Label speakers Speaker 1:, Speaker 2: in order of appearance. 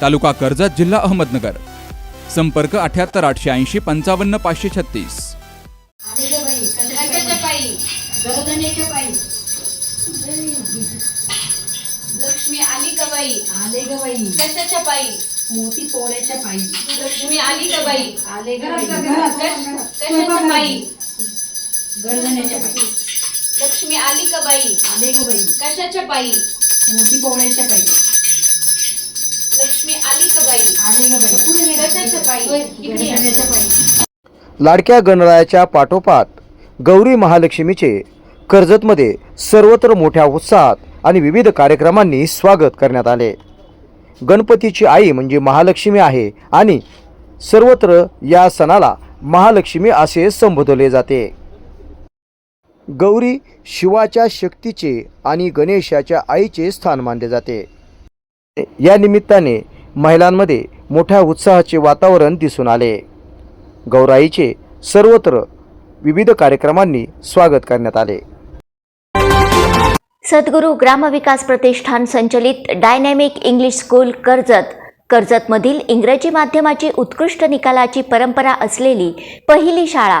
Speaker 1: तालुका कर्जत जिल्हा अहमदनगर. संपर्क अठ्याहत्तर आठशे ऐंशी पंचावन्न पाचशे छत्तीस.
Speaker 2: लक्ष्मी आली का बाई?
Speaker 3: आले ग बाई.
Speaker 2: कशाच्या पायी
Speaker 3: मोती पोळ्याच्या पायी
Speaker 2: लक्ष्मी आली का बाई.
Speaker 3: आले ग बाई
Speaker 2: कश- कशाच्या पायी
Speaker 3: गरदण्याच्या पायी
Speaker 2: लक्ष्मी आली का बाई
Speaker 3: आले ग बाई
Speaker 2: कशाच्या पायी
Speaker 3: मोती पोळ्याच्या पायी
Speaker 2: आली का बाई.
Speaker 3: आले बाई.
Speaker 2: इकडे
Speaker 4: लाडक्या गणरायाच्या पाठोपाठ गौरी महालक्ष्मीचे कर्जतमध्ये सर्वत्र मोठ्या उत्साहात आणि विविध कार्यक्रमांनी स्वागत करण्यात आले. गणपतीची आई म्हणजे महालक्ष्मी आहे आणि सर्वत्र या सणाला महालक्ष्मी असे संबोधले जाते. गौरी शिवाच्या शक्तीचे आणि गणेशाच्या आईचे स्थान मानले जाते. या निमित्ताने महिलांमध्ये मोठ्या उत्साहाचे वातावरण दिसून आले. गौराईचे सर्वत्र विविध कार्यक्रमांनी स्वागत करण्यात आले.
Speaker 5: सद्गुरू ग्रामविकास प्रतिष्ठान संचलित डायनॅमिक इंग्लिश स्कूल कर्जत. कर्जतमधील इंग्रजी माध्यमाची उत्कृष्ट निकालाची परंपरा असलेली पहिली शाळा